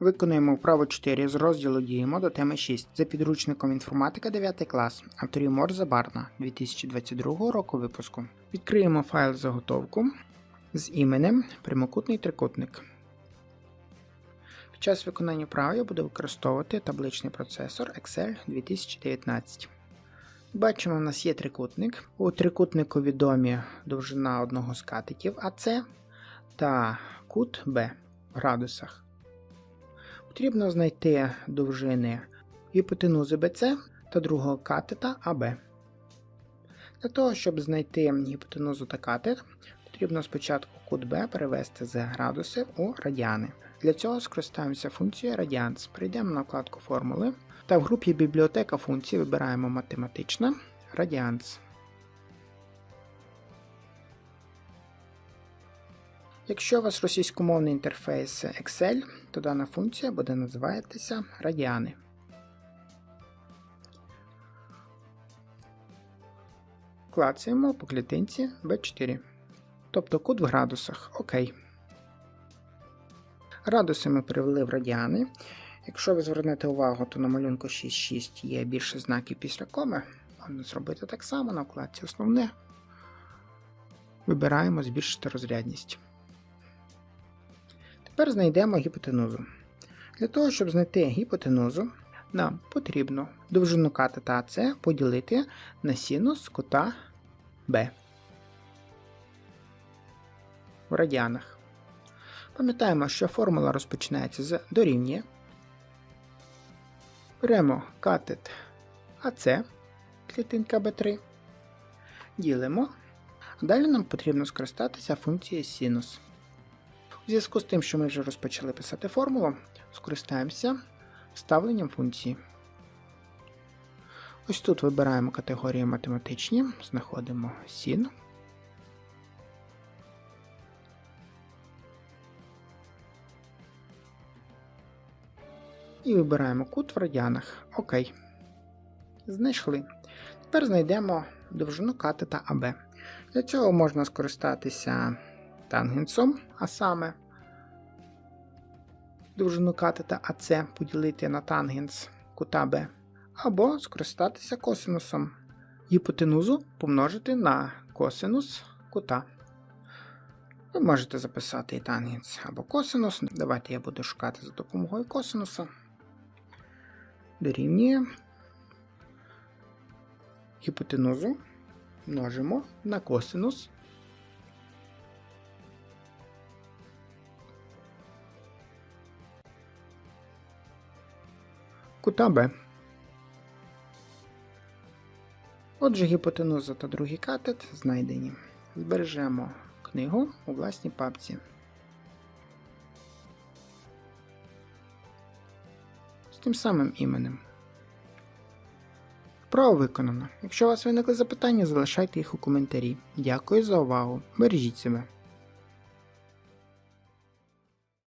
Виконуємо вправу 4 з розділу Діємо до теми 6 за підручником інформатика 9 клас авторів Морза Барна 2022 року випуску. Відкриємо файл заготовку з іменем прямокутний трикутник. Під час виконання вправи я буду використовувати табличний процесор Excel 2019. Бачимо, у нас є трикутник. У трикутнику відомі довжина одного з катетів АС та кут Б в градусах. Потрібно знайти довжини гіпотенузи BC та другого катета АБ. Для того, щоб знайти гіпотенузу та катет, потрібно спочатку кут Б перевести з градусів у радіани. Для цього скористаємося функцією радіанс. Перейдемо на вкладку формули та в групі бібліотека функцій вибираємо математична радіанс. Якщо у вас російськомовний інтерфейс Excel, то дана функція буде називатися радіани. Клацаємо по клітинці B4. Тобто кут в градусах. ОК. Градуси ми перевели в радіани. Якщо ви звернете увагу, то на малюнку 6.6 є більше знаків після коми. Можна зробити так само на вкладці основне. Вибираємо збільшити розрядність. Тепер знайдемо гіпотенузу. Для того, щоб знайти гіпотенузу, нам потрібно довжину катета АС поділити на синус кута Б в радіанах. Пам'ятаємо, що формула розпочинається з дорівнює. Беремо катет АС, клітинка B3, ділимо. Далі нам потрібно скористатися функцією синус. У зв'язку з тим, що ми вже розпочали писати формулу, скористаємося вставленням функції. Ось тут вибираємо категорію математичні, знаходимо син. І вибираємо кут в радіанах. ОК. Знайшли. Тепер знайдемо довжину катета АБ. Для цього можна скористатися тангенсом, а саме довжину катета АС поділити на тангенс кута Б, або скористатися косинусом. Гіпотенузу помножити на косинус кута. Ви можете записати і тангенс або косинус. Давайте я буду шукати за допомогою косинуса. Дорівнює гіпотенузу множимо на косинус кута Б. Отже, гіпотенуза та другий катет знайдені. Збережемо книгу у власній папці. З тим самим іменем. Вправо виконано. Якщо у вас виникли запитання, залишайте їх у коментарі. Дякую за увагу. Бережіть себе.